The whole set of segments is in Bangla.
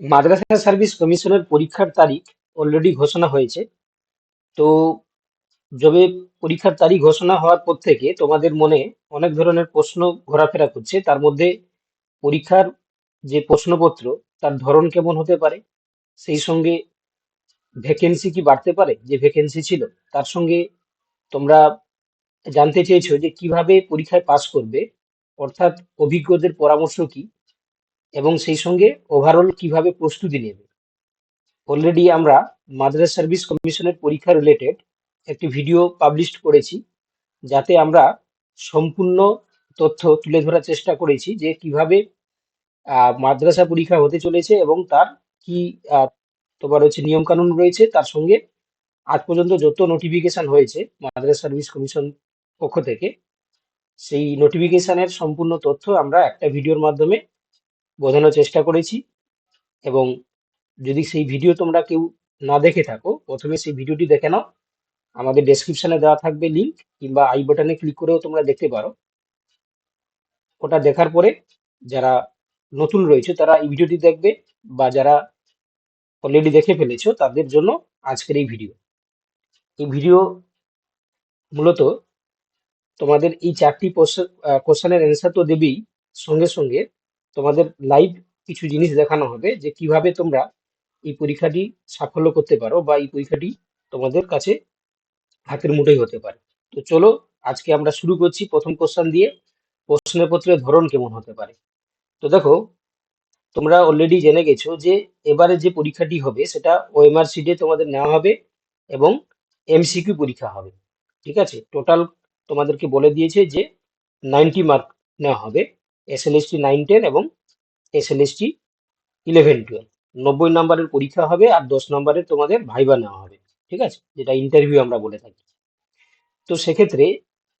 মাদ্রাসা সার্ভিস কমিশনের পরীক্ষার তারিখ অলরেডি ঘোষণা হয়েছে। তো যবে পরীক্ষার তারিখ ঘোষণা হওয়ার পর থেকে তোমাদের মনে অনেক ধরনের প্রশ্ন ঘোরাফেরা করছে। তার মধ্যে পরীক্ষার যে প্রশ্নপত্র, তার ধরন কেমন হতে পারে? সেই সঙ্গে ভ্যাকেন্সি কি বাড়তে পারে? যে ভ্যাকেন্সি ছিল, তার সঙ্গে তোমরা জানতে চেয়েছো যে কীভাবে পরীক্ষায় পাস করবে? অর্থাৎ অভিজ্ঞদের পরামর্শ কি? এবং সেই সঙ্গে ওভারঅল কীভাবে প্রস্তুতি নেবে। অলরেডি আমরা মাদ্রাস সার্ভিস কমিশনের পরীক্ষা রিলেটেড একটি ভিডিও পাবলিশ করেছি, যাতে আমরা সম্পূর্ণ তথ্য তুলে ধরার চেষ্টা করেছি যে কীভাবে মাদ্রাসা পরীক্ষা হতে চলেছে এবং তার কি তোমার হচ্ছে নিয়মকানুন রয়েছে, তার সঙ্গে আজ পর্যন্ত যত নোটিফিকেশন হয়েছে মাদ্রাসা সার্ভিস কমিশন পক্ষ থেকে, সেই নোটিফিকেশনের সম্পূর্ণ তথ্য আমরা একটা ভিডিওর মাধ্যমে বোঝানোর চেষ্টা করেছি এবং যদি সেই ভিডিও তোমরা কেউ না দেখে থাকো, প্রথমে সেই ভিডিওটি দেখে নাও। আমাদের ডেসক্রিপশনে দেওয়া থাকবে লিঙ্ক কিংবা আই বাটনে ক্লিক করেও তোমরা দেখতে পারো। ওটা দেখার পরে যারা নতুন রয়েছে, তারা এই ভিডিওটি দেখবে বা যারা অলরেডি দেখে ফেলেছো, তাদের জন্য আজকের এই ভিডিও এই ভিডিও মূলত তোমাদের এই চারটি কোশ্চেনের অ্যান্সার তো দেবেই সঙ্গে সঙ্গে। তোমাদের লাইভ কিছু জিনিস দেখানো হবে যে কীভাবে তোমরা এই পরীক্ষাটি সাফল্য করতে পারো বা এই পরীক্ষাটি তোমাদের কাছে হাতের মুঠোই হতে পারে। তো চলো, আজকে আমরা শুরু করছি প্রথম কোশ্চেন দিয়ে। প্রশ্নপত্রের ধরন কেমন হতে পারে? তো দেখো, তোমরা অলরেডি জেনে গেছো যে এবারে যে পরীক্ষাটি হবে, সেটা ওএমআর সিডে তোমাদের নেওয়া হবে এবং এমসিকিউ পরীক্ষা হবে। ঠিক আছে? টোটাল তোমাদেরকে বলে দিয়েছে যে নাইনটি মার্ক নেওয়া হবে। S L S T nine ten এবং S L S T eleven twelve নব্বই নাম্বারের পরীক্ষা হবে আর দশ নম্বরের তোমাদের ভাইবা নেওয়া হবে, ঠিক আছে? যেটা ইন্টারভিউ আমরা বলে থাকি। তো সেক্ষেত্রে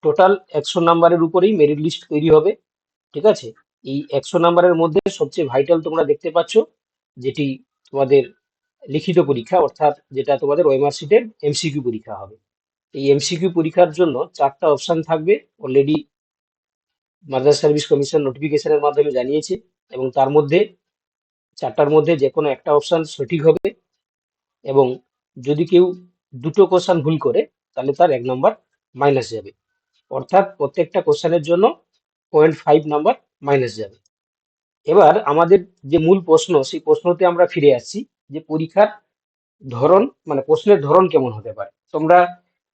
টোটাল একশো নাম্বারের উপরেই মেরিট লিস্ট তৈরি হবে, ঠিক আছে? এই একশো নাম্বারের মধ্যে সবচেয়ে ভাইটাল তোমরা দেখতে পাচ্ছ, যেটি তোমাদের লিখিত পরীক্ষা, অর্থাৎ যেটা তোমাদের ওএমআর সিটের এমসিকিউ পরীক্ষা হবে। এই এমসিকিউ পরীক্ষার জন্য চারটা অপশন থাকবে। অলরেডি মাদ্রাস সার্ভিস কমিশন নোটিফিকেশনের মাধ্যমে জানিয়েছে এবং তার মধ্যে, চারটার মধ্যে যে কোনো একটা অপশান সঠিক হবে এবং যদি কেউ দুটো কোশ্চান ভুল করে, তাহলে তার এক নম্বর মাইনাস যাবে। অর্থাৎ প্রত্যেকটা কোশ্চানের জন্য পয়েন্ট ফাইভ নাম্বার মাইনাস যাবে। এবার আমাদের যে মূল প্রশ্ন, সেই প্রশ্নতে আমরা ফিরে আসছি যে পরীক্ষার ধরন মানে প্রশ্নের ধরন কেমন হতে পারে? তোমরা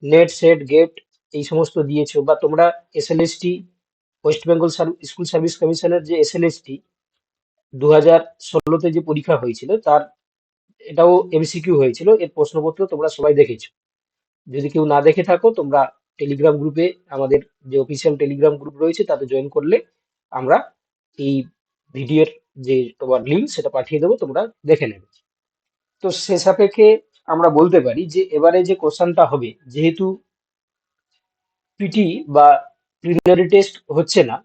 নেট সেট গেট এই সমস্ত দিয়েছ বা তোমরা S L S T West Bengal school service কমিশনের যে এস এল এস টি দু হাজার ষোলোতে যে পরীক্ষা হয়েছিল, তার এটাও এমসিকিউ হয়েছিল। এর প্রশ্নপত্র তোমরা সবাই দেখেছ। যদি কেউ না দেখে থাকো, তোমরা টেলিগ্রাম গ্রুপে আমাদের যে অফিসিয়াল টেলিগ্রাম গ্রুপ রয়েছে, তাতে জয়েন করলে আমরা এই ভিডিওর যে তোমার লিঙ্ক সেটা পাঠিয়ে দেবো, তোমরা দেখে নেবে। তো সে সাপেক্ষে আমরা বলতে পারি যে, এবারে যে কোশ্চানটা হবে, যেহেতু পিটি বা প্রিলিমিনারি টেস্ট হচ্ছে না।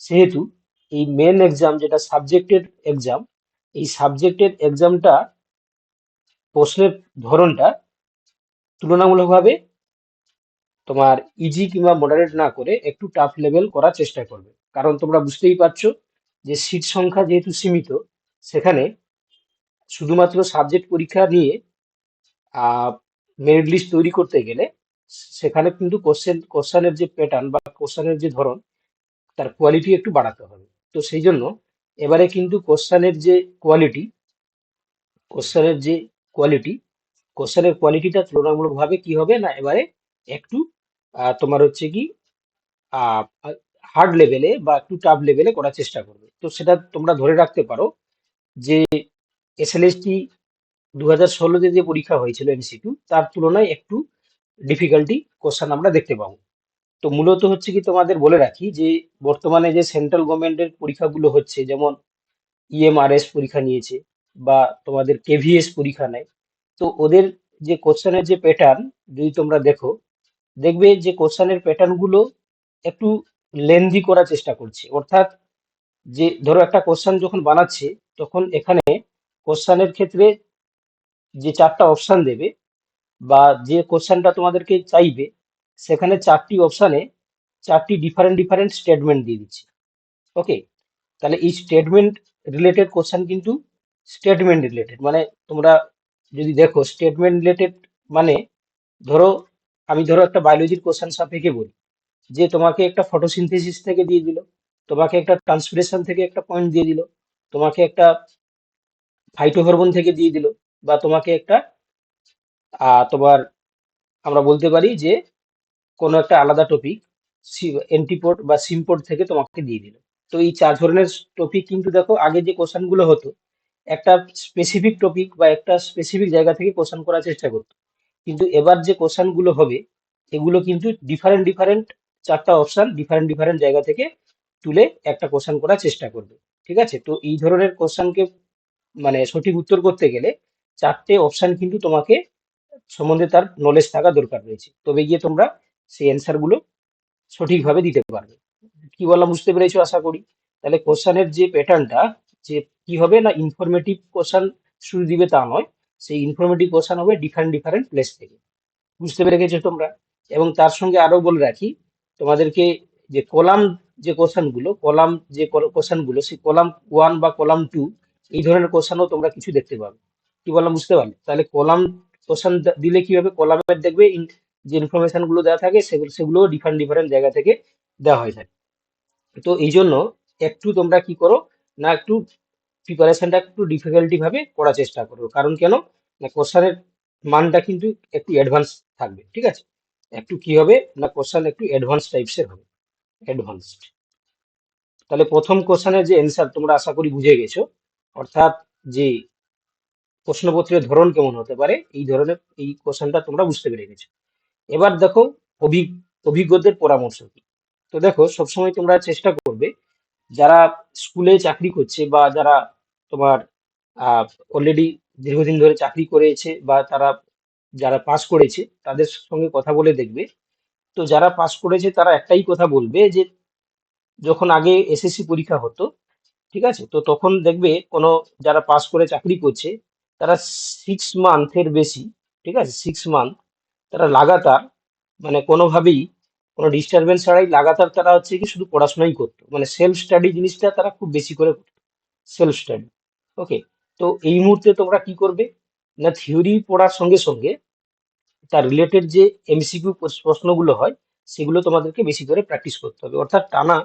সেহেতু এই মেন এক্সাম যেটা সাবজেক্টের এক্সাম এই সাবজেক্টের এক্সামটা প্রশ্নের ধরনটা তুলনামূলকভাবে তোমার ইজি কিংবা মডারেট না করে একটু টাফ লেভেল করার চেষ্টা করবে। কারণ তোমরা বুঝতেই পারছ যে সিট সংখ্যা যেহেতু সীমিত, সেখানে শুধুমাত্র সাবজেক্ট পরীক্ষা নিয়ে মেরিট লিস্ট তৈরি করতে গেলে সেখানে কিন্তু কোশ্চেন কোশ্চানের যে প্যাটার্ন বা কোশ্চানের যে ধরন, তার কোয়ালিটি একটু বাড়াতে হবে। তো সেই জন্য এবারে কিন্তু কোশ্চানের যে কোয়ালিটি কোশ্চানের যে কোয়ালিটি কোশ্চেনের কোয়ালিটিটা তুলনামূলকভাবে কি হবে না এবারে একটু তোমার হচ্ছে কি হার্ড লেভেলে বা একটু টাফ লেভেলে করার চেষ্টা করবে। তো সেটা তোমরা ধরে রাখতে পারো যে এস এল এস টি দু হাজার ষোলোতে যে পরীক্ষা হয়েছিল এমসিকিউ তার তুলনায় একটু ডিফিকাল্টি কোশ্চেন আমরা দেখতে পাবো। তো মূলত হচ্ছে কি তোমাদের বলে রাখি যে, বর্তমানে যে সেন্ট্রাল গভর্নমেন্টের পরীক্ষাগুলো হচ্ছে, যেমন ইএমআরএস পরীক্ষা নিয়েছে বা তোমাদের কেভিএস পরীক্ষা নেয়, তো ওদের যে কোশ্চেনের যে প্যাটার্ন যদি তোমরা দেখো, দেখবে যে কোশ্চেনের প্যাটার্নগুলো একটু লেন্দি করার চেষ্টা করছে। অর্থাৎ যে ধরো একটা কোশ্চেন যখন বানাচ্ছে, তখন এখানে কোশ্চেনের ক্ষেত্রে যে চারটা অপশান দেবে বা যে কোশ্চেনটা তোমাদেরকে চাইবে, সেখানে চারটি অপশানে চারটি ডিফারেন্ট ডিফারেন্ট স্টেটমেন্ট দিয়ে দিচ্ছে। ওকে তাহলে এই স্টেটমেন্ট রিলেটেড কোশ্চেন কিন্তু স্টেটমেন্ট রিলেটেড মানে তোমরা যদি দেখো স্টেটমেন্ট রিলেটেড মানে ধরো, আমি ধরো একটা বায়োলজির কোশ্চেন সাপেক্ষে বলি, যে তোমাকে একটা ফটোসিনথেসিস থেকে দিয়ে দিল, তোমাকে একটা ট্রান্সপিরেশন থেকে একটা পয়েন্ট দিয়ে দিল, তোমাকে একটা ফাইটোহরমোন থেকে দিয়ে দিল, বা তোমাকে একটা তোমার আমরা বলতে পারি যে কোনো একটা আলাদা টপিক এন্টিপোর্ট বা সিমপোর্ট থেকে তোমাকে দিয়ে দিল। তো এই চার ধরনের টপিক কিন্তু দেখো, আগে যে কোশ্চেনগুলো হতো, একটা স্পেসিফিক টপিক বা একটা স্পেসিফিক জায়গা থেকে কোশ্চেন করার চেষ্টা করতো। কিন্তু এবার যে কোশ্চেনগুলো হবে, এগুলো কিন্তু ডিফারেন্ট ডিফারেন্ট চারটা অপশন ডিফারেন্ট ডিফারেন্ট জায়গা থেকে তুলে একটা কোশ্চেন করার চেষ্টা করবে। ঠিক আছে? তো এই ধরনের কোশ্চেনকে মানে সঠিক উত্তর করতে গেলে চারটে অপশন কিন্তু তোমাকে সম্বন্ধে তার নলেজ থাকা দরকার রয়েছে। তবে গিয়ে তোমরা সেই অ্যান্সারগুলো সঠিকভাবে দিতে পারবে। কি বললাম বুঝতে পেরেছ? আশা করি। তাহলে কোশ্চেনের যে প্যাটার্নটা যে কি হবে না ইনফরমেটিভ কোশ্চান শুরু দিবে তা নয়, সেই ইনফরমেটিভ কোশ্চেন হবে ডিফারেন্ট ডিফারেন্ট প্লেস থেকে। বুঝতে পেরে গেছো তোমরা? এবং তার সঙ্গে আরও বলে রাখি, তোমাদেরকে যে কলাম যে কোশ্চেনগুলো কলাম যে কোশ্চেনগুলো, সেই কলাম ওয়ান বা কলাম টু এই ধরনের কোশ্চানও তোমরা কিছু দেখতে পাবে। কি বললাম বুঝতে পারলে? তাহলে কলাম কোশ্চেন দিলে কি হবে কলামের দেখবে যে ইনফরমেশনগুলো দেওয়া থাকে সেগুলো সেগুলো ডিফারেন্ট ডিফারেন্ট জায়গা থেকে দেওয়া হয়ে থাকে। তো এই জন্য একটু তোমরা কি করো, না একটু প্রিপারেশনটা একটু ডিফিকাল্টি ভাবে করার চেষ্টা করো। কারণ কেন? না কোশ্চেনের মানটা কিন্তু একটু অ্যাডভান্স থাকবে, ঠিক আছে? একটু কি হবে? না কোশ্চেন একটু অ্যাডভান্স টাইপসের হবে। অ্যাডভান্সড তাহলে প্রথম কোশ্চেনের যে অ্যান্সার তোমরা আশা করি বুঝে গেছো। অর্থাৎ যে প্রশ্নপত্রের ধরন কেমন হতে পারে? এই ধরনের, এই কোশ্চেনটা তোমরা বুঝতে পেরে গেছো। এবার দেখো অভিজ্ঞ অভিজ্ঞদের পরামর্শ কি? তো দেখো, সবসময় তোমরা চেষ্টা করবে, যারা স্কুলে চাকরি করছে বা যারা তোমার অলরেডি দীর্ঘদিন ধরে চাকরি করেছে বা তারা, যারা পাস করেছে, তাদের সঙ্গে কথা বলে দেখবে। তো যারা পাস করেছে, তারা একটাই কথা বলবে যে, যখন আগে এসএসসি পরীক্ষা হতো, ঠিক আছে? তো তখন দেখবে কোনো যারা পাস করে চাকরি করছে তারা সিক্স মান্থের বেশি, ঠিক আছে? সিক্স মান্থ তারা লাগাতার মানে কোনোভাবেই কোনো ডিস্টারবেন্স ছাড়াই লাগাতার তারা হচ্ছে কি শুধু পড়াশোনাই করতো। মানে সেলফ স্টাডি জিনিসটা তারা খুব বেশি করে করতো সেলফ স্টাডি ওকে তো এই মুহূর্তে তোমরা কি করবে? না থিওরি পড়ার সঙ্গে সঙ্গে তার রিলেটেড যে এমসিকিউ প্রশ্নগুলো হয়, সেগুলো তোমাদেরকে বেশি করে প্র্যাকটিস করতে হবে। অর্থাৎ টানা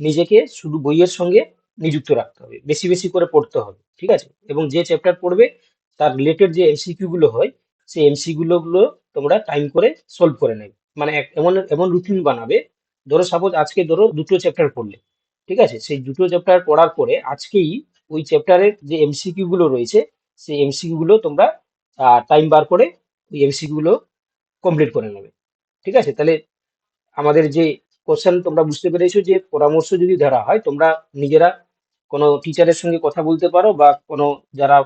নিজেকে শুধু বইয়ের সঙ্গে নিযুক্ত রাখতে হবে, বেশি বেশি করে পড়তে হবে, ঠিক আছে? এবং যে চ্যাপ্টার পড়বে তার রিলেটেড যে এমসিকিউ গুলো হয়, সেই এমসিকিউ গুলো তোমরা টাইম করে সলভ করে নেবে। মানে এমন এমন রুটিন বানাবে, ধরো সাপোজ আজকে ধরো দুটো চ্যাপ্টার পড়লে, ঠিক আছে? সেই দুটো চ্যাপ্টার পড়ার পরে আজকেই ওই চ্যাপ্টারের যে এমসিকিউ গুলো রয়েছে, সেই এমসিকিউ গুলো তোমরা টাইম বার করে ওই এমসিকিউ গুলো কমপ্লিট করে নেবে। ঠিক আছে? তাহলে আমাদের যে কোশ্চেন তোমরা বুঝতে পেরেছ যে পরামর্শ যদি ধরা হয়, তোমরা নিজেরা কোনো টিচারের সঙ্গে কথা বলতে পারো বা কোনো যারা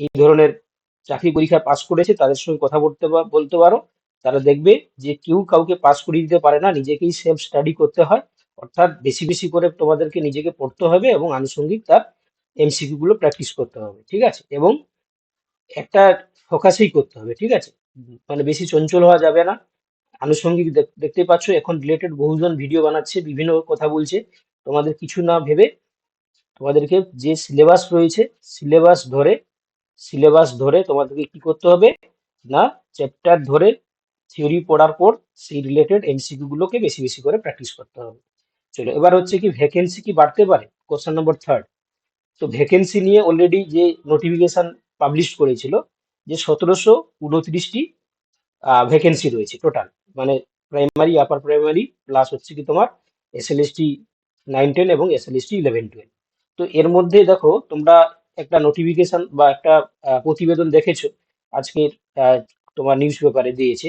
এই ধরনের চাকরি পরীক্ষা পাস করেছে, তাদের সঙ্গে কথা বলতে বলতে পারো। তারা দেখবে যে কেউ কাউকে পাস করিয়ে দিতে পারে না, নিজেকেই সেলফ স্টাডি করতে হয়। অর্থাৎ বেশি বেশি করে তোমাদেরকে নিজেকে পড়তে হবে এবং আনুষঙ্গিক তার এমসিকিউ গুলো প্র্যাকটিস করতে হবে, ঠিক আছে? এবং একটা ফোকাসেই করতে হবে, ঠিক আছে? মানে বেশি চঞ্চল হওয়া যাবে না। আনুষঙ্গিক দেখ- দেখতে পাচ্ছ, এখন রিলেটেড বহুজন ভিডিও বানাচ্ছে, বিভিন্ন কথা বলছে। তোমাদের কিছু না ভেবে তোমাদেরকে যে সিলেবাস রয়েছে সিলেবাস ধরে সিলেবাস ধরে তোমাদেরকে কি করতে হবে? না চ্যাপ্টার ধরে থিওরি পড়ার পর সেই রিলেটেড এমসিকিউ গুলোকে বেশি বেশি করে প্র্যাকটিস করতে হবে। চলো, এবার হচ্ছে কি ভ্যাকেন্সি কি বাড়তে পারে? কোশ্চেন নম্বর থার্ড তো ভ্যাকেন্সি নিয়ে অলরেডি যে নোটিফিকেশন পাবলিশ করেছিল, যে সতেরোশো উনত্রিশটি ভ্যাকেন্সি রয়েছে টোটাল মানে প্রাইমারি আপার প্রাইমারি প্লাস হচ্ছে কি তোমার এসএলএসটি নাইন টেন এবং এসএলএসটি ইলেভেন টুয়েলভ তো এর মধ্যে দেখো, তোমরা একটা নোটিফিকেশন বা একটা প্রতিবেদন দেখেছ? আজকের তোমার নিউজ পেপারে দিয়েছে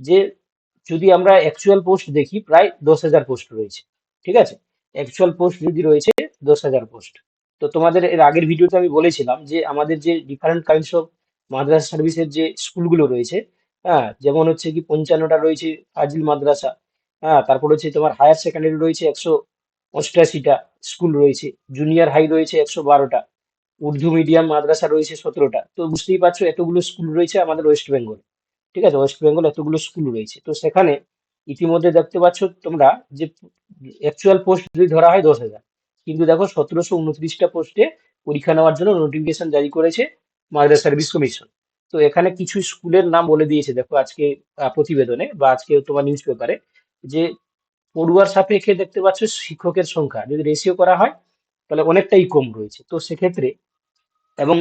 যে, যদি আমরা অ্যাকচুয়াল পোস্ট দেখি, প্রায় দশ হাজার পোস্ট রয়েছে। ঠিক আছে? অ্যাকচুয়াল পোস্ট যদি রয়েছে, দশ হাজার পোস্ট তো তোমাদের এর আগের ভিডিওতে আমি বলেছিলাম যে, আমাদের যে ডিফারেন্ট কাইন্ডস অফ মাদ্রাসা সার্ভিসের যে স্কুলগুলো রয়েছে হ্যাঁ যেমন হচ্ছে কি পঞ্চান্নটা রয়েছে ফাজিল মাদ্রাসা হ্যাঁ তারপর হচ্ছে তোমার হায়ার সেকেন্ডারি রয়েছে একশো অষ্টাশিটা স্কুল রয়েছে জুনিয়র হাই রয়েছে একশো বারোটা। উর্দু মিডিয়াম মাদ্রাসা রয়েছে সতেরোটা। তো বুঝতেই পারছ, এতগুলো স্কুল রয়েছে আমাদের ওয়েস্ট বেঙ্গল ঠিক আছে? ওয়েস্ট বেঙ্গল এতগুলো স্কুল রয়েছে। তো সেখানে ইতিমধ্যে দেখতে পাচ্ছ তোমরা যে অ্যাকচুয়াল পোস্ট যদি ধরা হয় দশ হাজার। কিন্তু দেখো সতেরোশো উনত্রিশটা পোস্টে পরীক্ষা নেওয়ার জন্য নোটিফিকেশন জারি করেছে মাদ্রাসা সার্ভিস কমিশন তো এখানে কিছু স্কুলের নাম বলে দিয়েছে। দেখো আজকে প্রতিবেদনে বা আজকে তোমার নিউজ পেপারে যে পড়ুয়ার সাপেক্ষে দেখতে পাচ্ছ শিক্ষকের সংখ্যা। যদি রেশিও করা হয়, তাহলে অনেকটাই কম রয়েছে। তো সেক্ষেত্রে এবং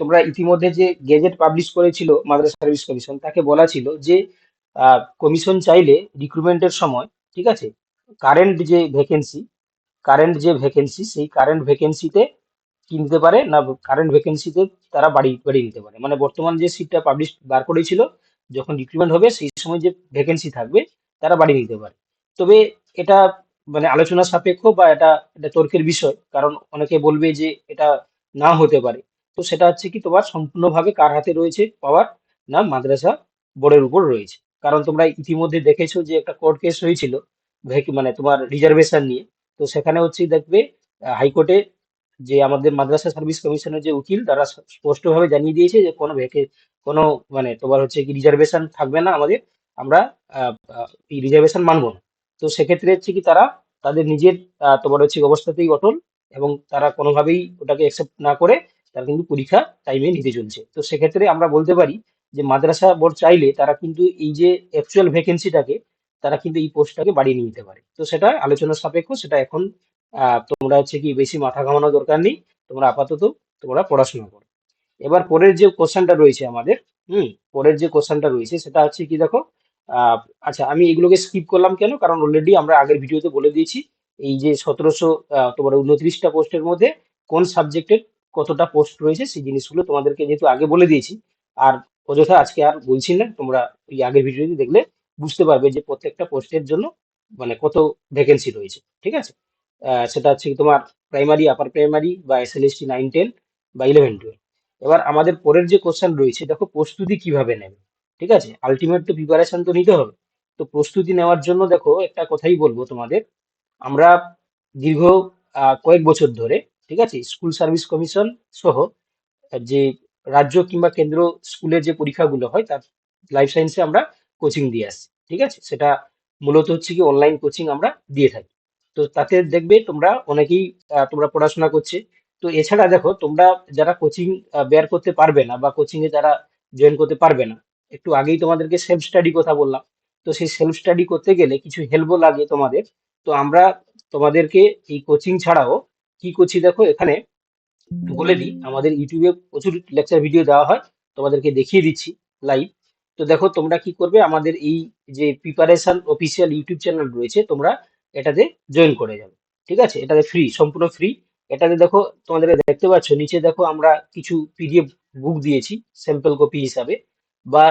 তোমরা ইতিমধ্যে যে গেজেট পাবলিশ করেছিল মাদ্রাস সার্ভিস কমিশন তাকে বলা ছিল যে কমিশন চাইলে রিক্রুটমেন্টের সময়, ঠিক আছে কারেন্ট যে ভ্যাকেন্সি কারেন্ট যে ভ্যাকেন্সি সেই কারেন্ট ভ্যাকেন্সিতে কি নিতে পারে না কারেন্ট ভ্যাকেন্সিতে তারা বাড়ি বাড়িয়ে নিতে পারে। মানে বর্তমান যে সিটটা পাবলিশ বার করেছিল, যখন রিক্রুটমেন্ট হবে, সেই সময় যে ভ্যাকেন্সি থাকবে, তারা বাড়িয়ে নিতে পারে। তবে এটা মানে আলোচনা সাপেক্ষ বা এটা এটা তর্কের বিষয়, কারণ অনেকে বলবে যে এটা না হতে পারে। তো সেটা হচ্ছে কি তোমার সম্পূর্ণভাবে কার হাতে রয়েছে? পাওয়ার না মাদ্রাসা বোর্ডের উপর রয়েছে। কারণ তোমরা ইতিমধ্যে দেখেছ যে একটা কোর্ট কেস হয়েছিল মানে তোমার রিজার্ভেশন নিয়ে। তো সেখানে হচ্ছে দেখবে হাইকোর্টে যে আমাদের মাদ্রাসা সার্ভিস কমিশনের যে উকিল, তারা স্পষ্টভাবে জানিয়ে দিয়েছে যে কোনো ভেকে, কোনো মানে তোমার হচ্ছে কি রিজার্ভেশন থাকবে না আমাদের, আমরা রিজার্ভেশন মানবো না। তো সেক্ষেত্রে হচ্ছে কি তারা তাদের নিজের তোমার হচ্ছে অবস্থাতেই অটল এবং তারা কোনোভাবেই ওটাকে অ্যাকসেপ্ট না করে তারা কিন্তু পরীক্ষা টাইমে নিতে চলছে। তো সেক্ষেত্রে আমরা বলতে পারি যে মাদ্রাসা বোর্ড চাইলে তারা কিন্তু এই যে অ্যাকচুয়াল ভ্যাকেন্সিটাকে তারা কিন্তু এই পোস্টটাকে বাড়িয়ে নিয়ে নিতে পারে। তো সেটা আলোচনা সাপেক্ষ, সেটা এখন তোমরা হচ্ছে কি বেশি মাথা ঘামানোর দরকার নেই, তোমরা আপাতত তোমরা পড়াশোনা করো। এবার পরের যে কোশ্চেনটা রয়েছে আমাদের, হুম, পরের যে কোশ্চেনটা রয়েছে সেটা হচ্ছে কি দেখো আচ্ছা আমি এগুলোকে স্কিপ করলাম কেন? কারণ অলরেডি আমরা আগের ভিডিওতে বলে দিয়েছি, এই যে সতেরোশো তোমার উনত্রিশটা পোস্টের মধ্যে কোন সাবজেক্টের কতটা পোস্ট রয়েছে সেই জিনিসগুলো তোমাদেরকে যেহেতু আগে বলে দিয়েছি, আর অযথা আজকে আর বলছি না, তোমরা ওই আগের ভিডিওটি দেখলে বুঝতে পারবে যে প্রত্যেকটা পোস্টের জন্য মানে কত ভ্যাকেন্সি রয়েছে, ঠিক আছে? সেটা হচ্ছে তোমার প্রাইমারি আপার প্রাইমারি বা এস এসএলএসটি নাইন টেন বা ইলেভেন টুয়েলভ এবার আমাদের পরের যে কোশ্চেন রয়েছে, দেখো প্রস্তুতি কীভাবে নেবে, ঠিক আছে? আলটিমেট তো প্রিপারেশন তো নিতে হবে। তো প্রস্তুতি নেওয়ার জন্য দেখো একটা কথাই বলব তোমাদের। আমরা দীর্ঘ কয়েক বছর ধরে ঠিক আছে? স্কুল সার্ভিস কমিশন সহ যে রাজ্য কিংবা কেন্দ্র স্কুলের যে পরীক্ষাগুলো হয়, তার লাইফ সায়েন্সে আমরা কোচিং দিয়ে আসছি, ঠিক আছে? সেটা মূলত হচ্ছে কি অনলাইন কোচিং আমরা দিয়ে থাকি। তো তাতে দেখবে তোমরা অনেকেই তোমরা পড়াশোনা করছে। তো এছাড়া দেখো, তোমরা যারা কোচিং বেয়ার করতে পারবে না বা কোচিং এ যারা জয়েন করতে পারবে না, একটু আগেই তোমাদেরকে সেলফ স্টাডি কথা বললাম। তো সেই সেলফ স্টাডি করতে গেলে কিছু হেল্পও লাগে তোমাদের। তো আমরা তোমাদেরকে এই কোচিং ছাড়াও কি করছি দেখো, এখানে বলে দিই, আমাদের ইউটিউবে প্রচুর লেকচার ভিডিও দেওয়া হয়, তোমাদেরকে দেখিয়ে দিচ্ছি লাইভ তো দেখো, তোমরা কি করবে, আমাদের এই যে প্রিপারেশন অফিসিয়াল ইউটিউব চ্যানেল রয়েছে, তোমরা এটাতে জয়েন করে যাবে, ঠিক আছে? এটাতে ফ্রি সম্পূর্ণ ফ্রি এটাতে দেখো, তোমাদের দেখতে পাচ্ছ, নিচে দেখো আমরা কিছু পিডিএফ বুক দিয়েছি স্যাম্পল কপি হিসাবে। বা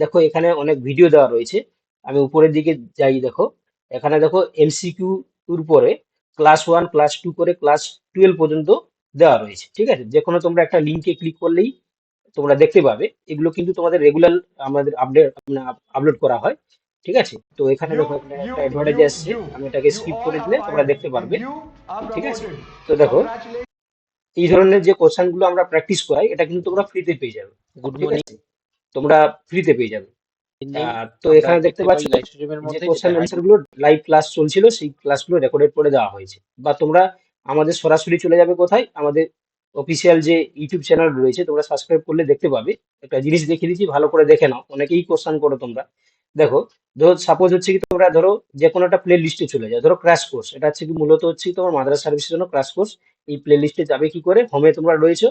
দেখো, এখানে অনেক ভিডিও দেওয়া রয়েছে। আমি উপরের দিকে যাই দেখো, এখানে দেখো এমসিকিউ উপরে ক্লাস ওয়ান ক্লাস টু করে ক্লাস টুয়েলভ পর্যন্ত দেওয়া রয়েছে ঠিক আছে? যে কোনো তোমরা একটা লিঙ্কে ক্লিক করলেই তোমরা দেখতে পাবে। এগুলো কিন্তু তোমাদের রেগুলার আমাদের আপডেট আপলোড করা হয় ঠিক আছে? তো এখানে দেখো একটা অ্যাডভার্টাইজ আসছে। আমি এটাকে স্কিপ করে দিলে তোমরা দেখতে পারবে ঠিক আছে? তো দেখো এই ধরনের যে কোশ্চেনগুলো আমরা প্র্যাকটিস করাই এটা কিন্তু তোমরা ফ্রিতে পেয়ে যাবে গুড মর্নিং তোমরা ফ্রিতে পেয়ে যাবে। তো এখানে দেখতে পাচ্ছ পাই লাইভ স্ট্রিমের যে কোশ্চেন অ্যান্সারগুলো লাইভ ক্লাস চলছিল সেই ক্লাসগুলো রেকর্ডেড করে দেওয়া হয়েছে। বা তোমরা আমাদের সরাসরি চলে যাবে কোথায়? আমাদের অফিসিয়াল যে ইউটিউব চ্যানেল রয়েছে তোমরা সাবস্ক্রাইব করলে দেখতে পাবে। একটা জিনিস দেখিয়ে দিচ্ছি ভালো করে দেখে নাও। অনেকেই কোশ্চেন করো তোমরা। দেখো ধরো সাপোজ হচ্ছে কি তোমরা ধরো যে কোনো একটা প্লে লিস্টে চলে যাও। ধরো ক্র্যাশ কোর্স এটা হচ্ছে কি মূলত হচ্ছে তোমার মাদ্রাসা সার্ভিসের জন্য ক্র্যাশ কোর্স এই প্লে লিস্টে যাবে কি করে? হোমে তোমরা রয়েছো।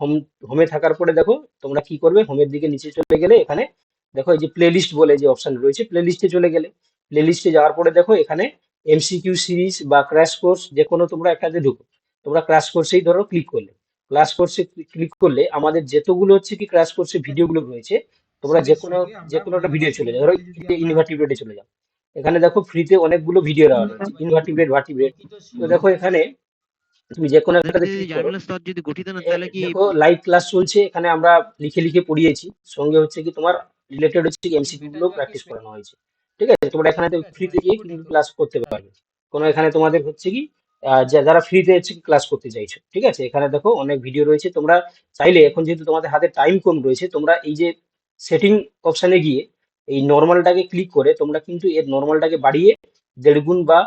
হোম হোমে থাকার পরে দেখো তোমরা কি করবে? হোমের দিকে নিচে চলে গেলে এখানে দেখো এই যে প্লে লিস্ট বলে যে অপশন রয়েছে প্লে লিস্টে চলে গেলে প্লে লিস্টে যাওয়ার পরে দেখো এখানে এমসিকিউ সিরিজ বা ক্র্যাশ কোর্স যে কোনো তোমরা একটাতে ঢুকো। তোমরা ক্র্যাশ কোর্সেই ধরো ক্লিক করলে। ক্লাস কোর্সে ক্লিক করলে আমাদের যতগুলো হচ্ছে কি ক্লাস কোর্সে ভিডিওগুলো রয়েছে তোমরা যে কোনো যে কোনো একটা ভিডিও চলে যাও। ধরো ইনভার্টিব্রেটে চলে যাও। এখানে দেখো ফ্রিতে অনেকগুলো ভিডিও দেওয়া রয়েছে। ইনভার্টিব্রেট ভার্টিব্রেট তো দেখো এখানে তুমি যে কোনো একটাতে ক্লিক করো। যদি গঠিত না তাহলে কি দেখো লাইভ ক্লাস চলছে। এখানে আমরা লিখে লিখে পড়িয়েছি। সঙ্গে হচ্ছে কি তোমার রিলেটেড হচ্ছে এমসিকিউ গুলো প্র্যাকটিস করানো হয়েছে। ঠিক আছে? তোমরা এখানে ফ্রিতে গিয়ে কিন্তু ক্লাস করতে পারবে। কোনো এখানে তোমাদের হচ্ছে কি যারা ফ্রিতে হচ্ছে ক্লাস করতে চাইছো। ঠিক আছে? এখানে দেখো অনেক ভিডিও রয়েছে। তোমরা চাইলে এখন যেহেতু তোমাদের হাতে টাইম কম রয়েছে তোমরা এই যে সেটিং অপশনে গিয়ে এই নর্মালটাকে ক্লিক করে তোমরা কিন্তু এর নর্মালটাকে বাড়িয়ে দেড় গুণ বা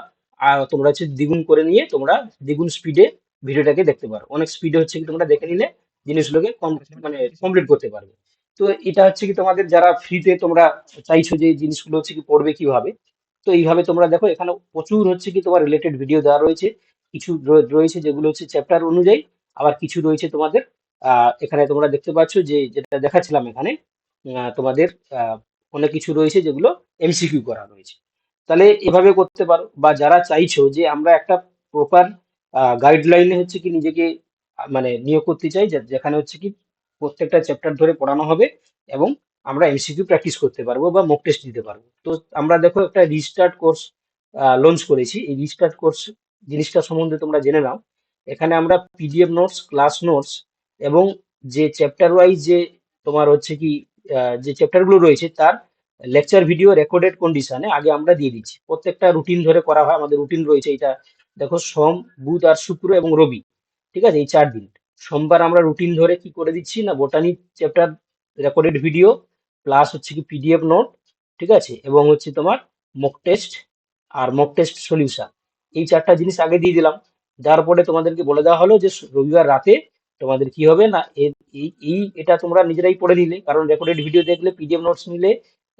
তোমরা হচ্ছে দ্বিগুণ করে নিয়ে তোমরা দ্বিগুণ স্পিডে ভিডিওটাকে দেখতে পারো। অনেক স্পিডে হচ্ছে কি তোমরা দেখে নিলে জিনিসগুলোকে মানে কমপ্লিট করতে পারবে। তো এটা হচ্ছে কি তোমাদের যারা ফ্রিতে তোমরা চাইছো যে জিনিসগুলো হচ্ছে কি পড়বে কীভাবে, তো এইভাবে তোমরা দেখো এখানে প্রচুর হচ্ছে কি তোমার রিলেটেড ভিডিও দেওয়া রয়েছে। কিছু রয়েছে যেগুলো হচ্ছে চ্যাপ্টার অনুযায়ী, আবার কিছু রয়েছে তোমাদের এখানে তোমরা দেখতে পাচ্ছ যে যেটা দেখাচ্ছিলাম এখানে তোমাদের অনেক কিছু রয়েছে যেগুলো এমসিকিউ করা রয়েছে। তাহলে এভাবে করতে পারো, বা যারা চাইছো যে আমরা একটা প্রপার গাইডলাইনে হচ্ছে কি নিজেকে মানে নিয়োগ করতে চাই যেখানে হচ্ছে কি প্রত্যেকটা চ্যাপ্টার ধরে পড়ানো হবে এবং আমরা এমসিকিউ প্র্যাকটিস করতে পারব বা মক টেস্ট দিতে পারব। তো আমরা দেখো একটা রিস্টার্ট কোর্স লঞ্চ করেছি। এই রিস্টার্ট কোর্স জিনিসটা সম্বন্ধে তোমরা জেনে নাও। এখানে আমরা পিডিএফ নোটস ক্লাস নোটস এবং যে চ্যাপ্টার ওয়াইজ যে তোমার হচ্ছে কি যে চ্যাপ্টারগুলো রয়েছে তার লেকচার ভিডিও রেকর্ডেড কন্ডিশনে আগে আমরা দিয়ে দিচ্ছি। প্রত্যেকটা রুটিন ধরে করা হয়। আমাদের রুটিন রয়েছে এটা দেখো সোম, বুধ আর শুক্র এবং রবি। ঠিক আছে? এই চার দিন। সোমবার আমরা রুটিন ধরে কি করে দিচ্ছি না botany chapter recorded video plus হচ্ছে কি পিডিএফ নোট ঠিক আছে? এবং হচ্ছে তোমার মক টেস্ট আর মক টেস্ট সলিউশন এই চারটা জিনিস আগে দিয়ে দিলাম। যার পরে তোমাদেরকে বলে দেওয়া হলো যে রবিবার রাতে তোমাদের কি হবে না এই এই, এটা তোমরা নিজেরাই পড়ে নিলে। কারণ রেকর্ডেড ভিডিও দেখলে পিডিএফ নোটস নিলে,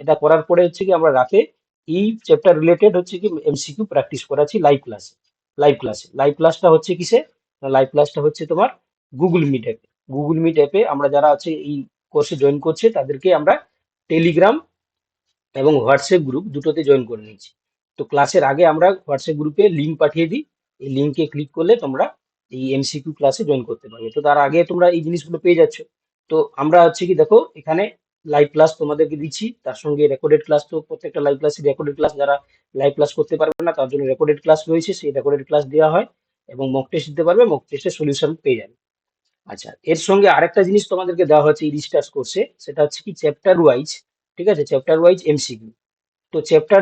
এটা করার পরে হচ্ছে কি আমরা রাতে এই চ্যাপ্টার রিলেটেড হচ্ছে কি এমসিকিউ প্র্যাকটিস করাচ্ছি লাইভ ক্লাসে লাইভ ক্লাসে লাইভ ক্লাসটা হচ্ছে কিসে? লাইভ ক্লাসটা হচ্ছে তোমার গুগল মিট অ্যাপে গুগল মিট অ্যাপে আমরা যারা আছে, এই কোর্সে জয়েন করছে, তাদেরকে আমরা টেলিগ্রাম এবং হোয়াটসঅ্যাপ গ্রুপ দুটোতে জয়েন করে নিয়েছি। তো ক্লাসের আগে আমরা হোয়াটসঅ্যাপ গ্রুপে লিঙ্ক পাঠিয়ে দিই। এই লিঙ্কে ক্লিক করলে তোমরা এই এমসিকিউ ক্লাসে জয়েন করতে পারবে। তো তার আগে তোমরা এই জিনিসগুলো পেয়ে যাচ্ছ। তো আমরা হচ্ছে কি, দেখো, এখানে লাইভ ক্লাস তোমাদেরকে দিচ্ছি। তার সঙ্গে রেকর্ডেড ক্লাস তো প্রত্যেকটা লাইভ ক্লাসে রেকর্ডেড ক্লাস যারা লাইভ ক্লাস করতে পারবে না, তার জন্য রেকর্ডেড ক্লাস রয়েছে। সেই রেকর্ডেড ক্লাস দেওয়া হয় এবং মক টেস্ট দিতে পারবে। মক টেস্টের সলিউশন পেয়ে যাবে। আচ্ছা এর সঙ্গে আরেকটা জিনিস তোমাদেরকে দেওয়া হয়েছে এই রিস্টার্চ কোর্সে সেটা হচ্ছে কি চ্যাপ্টার ওয়াইজ ঠিক আছে? চ্যাপ্টার ওয়াইজ এমসিকিউ তো চ্যাপ্টার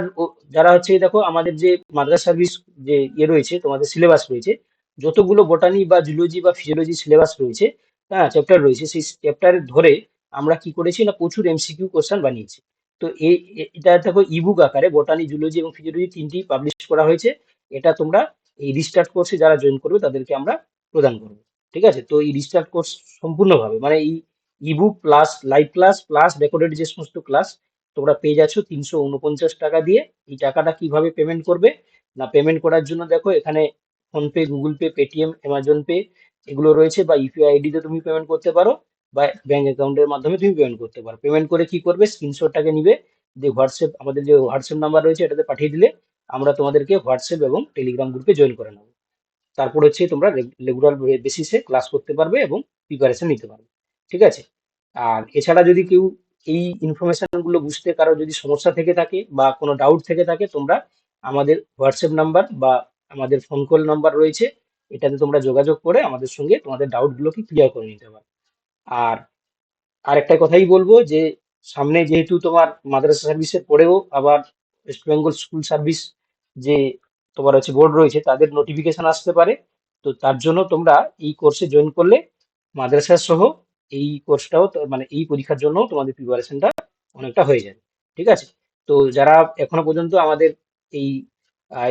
যারা হচ্ছে দেখো আমাদের যে মাদ্রাস সার্ভিস যে ইয়ে রয়েছে, তোমাদের সিলেবাস রয়েছে, যতগুলো বোটানি বা জুলজি বা ফিজিওলজি সিলেবাস রয়েছে হ্যাঁ চ্যাপ্টার রয়েছে, সেই চ্যাপ্টার ধরে আমরা কি করেছি না, প্রচুর এমসিকিউ কোশ্চেন বানিয়েছি। তো এই এটা দেখো ইবুক আকারে বোটানি জুলজি এবং ফিজিওলজি তিনটি পাবলিশ করা হয়েছে। এটা তোমরা এই রিস্টার্ট কোর্সে যারা জয়েন করবে, তাদেরকে আমরা প্রদান করব। ঠিক আছে? তো এই রিস্টার্ট কোর্স সম্পূর্ণভাবে মানে এই ebook plus live class plus recorded যে সমস্ত ক্লাস তোমরা পেয়ে যাচ্ছ তিনশো উনপঞ্চাশ টাকা দিয়ে। এই টাকাটা কীভাবে পেমেন্ট করবে? না পেমেন্ট করার জন্য দেখো, এখানে PhonePe Google Pay Paytm Amazon Pay এগুলো রয়েছে বা ইউপিআই আইডি তে তুমি পেমেন্ট করতে পারো বা ব্যাঙ্ক অ্যাকাউন্টের মাধ্যমে তুমি পেমেন্ট করতে পারো। পেমেন্ট করে কি করবে? স্ক্রিনশটটাকে নিবে যে হোয়াটসঅ্যাপ আমাদের যে হোয়াটসঅ্যাপ নাম্বার রয়েছে, এটাতে পাঠিয়ে দিলে আমরা তোমাদেরকে হোয়াটসঅ্যাপ এবং টেলিগ্রাম গ্রুপে জয়েন করে নেব। তারপর হচ্ছে তোমরা রেগুলার বেসিসে ক্লাস করতে পারবে এবং প্রিপারেশন নিতে পারবে। ঠিক আছে? আর এছাড়া যদি কেউ এই ইনফরমেশনগুলো বুঝতে কারও যদি সমস্যা থেকে থাকে বা কোনো ডাউট থেকে থাকে, তোমরা আমাদের হোয়াটসঅ্যাপ নাম্বার বা আমাদের ফোন কল নাম্বার রয়েছে। এটাতে তোমরা যোগাযোগ করে আমাদের সঙ্গে তোমাদের ডাউটগুলোকে ক্লিয়ার করে নিতে পারো। আর আরেকটা কথাই বলব যে, সামনে যেহেতু তোমার মাদ্রাসা সার্ভিসের পরেও আবার ওয়েস্ট বেঙ্গল স্কুল সার্ভিস যে তোমার হচ্ছে বোর্ড রয়েছে, তাদের নোটিফিকেশন আসতে পারে। তো তার জন্য তোমরা এই কোর্সে জয়েন করলে মাদ্রাসা সহ এই কোর্সটাও মানে এই পরীক্ষার জন্য তোমাদের প্রিপারেশনটা অনেকটা হয়ে যাবে। ঠিক আছে? তো যারা এখনও পর্যন্ত আমাদের এই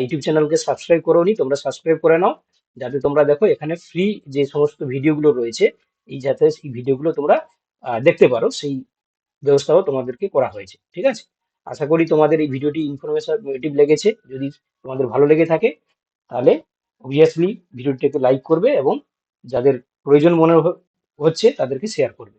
ইউটিউব চ্যানেলকে সাবস্ক্রাইব করোনি, তোমরা সাবস্ক্রাইব করে নাও। যাতে তোমরা দেখো এখানে ফ্রি যে সমস্ত ভিডিওগুলো রয়েছে, এই যাতে এই ভিডিওগুলো তোমরা দেখতে পারো, সেই ব্যবস্থাও তোমাদেরকে করা হয়েছে। ঠিক আছে? আশা করি তোমাদের এই ভিডিওটি ইনফরমেটিভ লেগেছে। যদি তোমাদের ভালো লেগে থাকে, তাহলে অবভিয়াসলি ভিডিওটিকে লাইক করবে এবং যাদের প্রয়োজন মনে হচ্ছে তাদেরকে শেয়ার করবে।